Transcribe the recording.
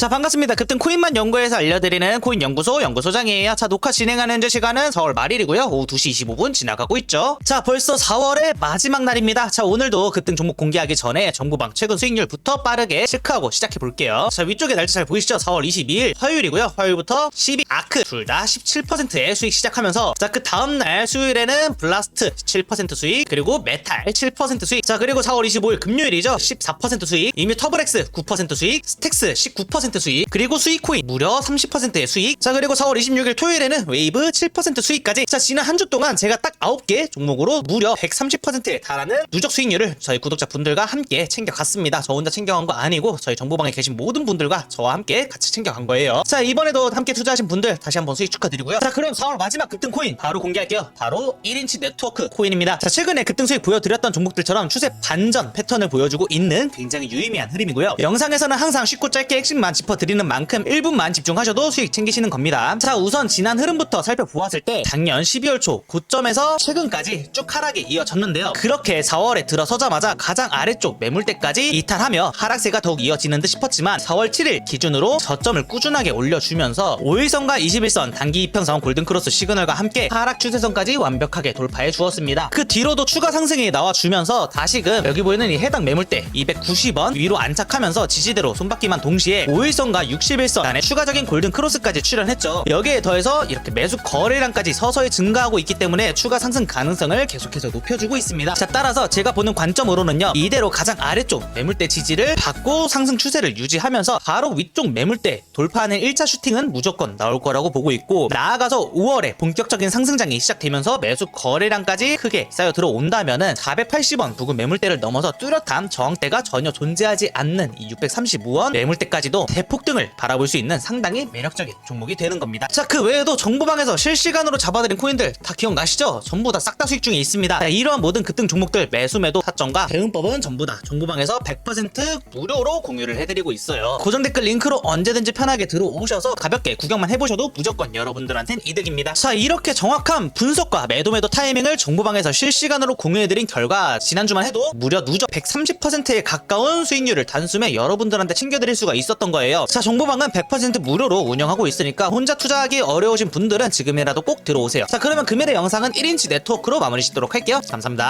자 반갑습니다. 급등 코인만 연구해서 알려드리는 코인 연구소 연구소장이에요. 자 녹화 진행하는 현재 시간은 4월 말일이고요. 오후 2시 25분 지나가고 있죠. 자 벌써 4월의 마지막 날입니다. 자 오늘도 급등 종목 공개하기 전에 정부방 최근 수익률부터 빠르게 체크하고 시작해 볼게요. 자 위쪽에 날짜 잘 보이시죠? 4월 22일 화요일이고요. 화요일부터 12 아크 둘 다 17%의 수익 시작하면서 자 그 다음 날 수요일에는 블라스트 7% 수익 그리고 메탈 7% 수익 자 그리고 4월 25일 금요일이죠 14% 수익 이미 터블엑스 9% 수익 스택스 19% 수익 그리고 수익 코인 무려 30%의 수익. 자 그리고 4월 26일 토요일에는 웨이브 7% 수익까지. 자 지난 한 주 동안 제가 딱 9개 종목으로 무려 130%에 달하는 누적 수익률을 저희 구독자분들과 함께 챙겨갔습니다. 저 혼자 챙겨간 거 아니고 저희 정보방에 계신 모든 분들과 저와 함께 같이 챙겨간 거예요. 자 이번에도 함께 투자하신 분들 다시 한번 수익 축하드리고요. 자 그럼 4월 마지막 급등 코인 바로 공개할게요. 바로 1인치 네트워크 코인입니다. 자 최근에 급등 수익 보여드렸던 종목들처럼 추세 반전 패턴을 보여주고 있는 굉장히 유의미한 흐름이고요. 영상에서는 항상 쉽고 짧게 핵심만 짚어드리는 만큼 1분만 집중하셔도 수익 챙기시는 겁니다 자 우선 지난 흐름부터 살펴보았을 때 작년 12월 초 고점에서 최근까지 쭉 하락이 이어졌는데요 그렇게 4월에 들어서자마자 가장 아래쪽 매물대까지 이탈하며 하락세가 더욱 이어지는 듯 싶었지만 4월 7일 기준으로 저점을 꾸준하게 올려주면서 5일선과 21선 단기 이평선 골든크로스 시그널과 함께 하락 추세선까지 완벽하게 도달해 주었습니다. 그 뒤로도 추가 상승이 나와주면서 다시금 여기 보이는 이 해당 매물대 290원 위로 안착하면서 지지대로 손바퀴만 동시에 5일 선과 61선 안에 추가적인 골든 크로스까지 출현했죠. 여기에 더해서 이렇게 매수 거래량까지 서서히 증가하고 있기 때문에 추가 상승 가능성을 계속해서 높여주고 있습니다. 자 따라서 제가 보는 관점으로는요 이대로 가장 아래쪽 매물대 지지를 받고 상승 추세를 유지하면서 바로 위쪽 매물대 돌파하는 1차 슈팅은 무조건 나올 거라고 보고 있고 나아가서 5월에 본격적인 상승장이 시작되면서 매수 거래량까지 크게 쌓여 들어온다면은 480원 부근 매물대를 넘어서 뚜렷한 저항대가 전혀 존재하지 않는 이 635원 매물대까지도 대폭등을 바라볼 수 있는 상당히 매력적인 종목이 되는 겁니다. 자 그 외에도 정보방에서 실시간으로 잡아드린 코인들 다 기억나시죠? 전부 다 싹 다 수익 중에 있습니다. 자, 이러한 모든 급등 종목들 매수 매도 타점과 대응법은 전부 다 정보방에서 100% 무료로 공유를 해드리고 있어요. 고정 댓글 링크로 언제든지 편하게 들어오셔서 가볍게 구경만 해보셔도 무조건 여러분들한텐 이득입니다. 자 이렇게 정확한 분석과 매도 매도 타이밍을 정보방에서 실시간으로 공유해드린 결과 지난주만 해도 무려 누적 130%에 가까운 수익률을 단숨에 여러분들한테 챙겨드릴 수가 있었던 거예요. 자 정보방은 100% 무료로 운영하고 있으니까 혼자 투자하기 어려우신 분들은 지금이라도 꼭 들어오세요. 자 그러면 금일의 영상은 1인치 네트워크로 마무리 짓도록 할게요. 감사합니다.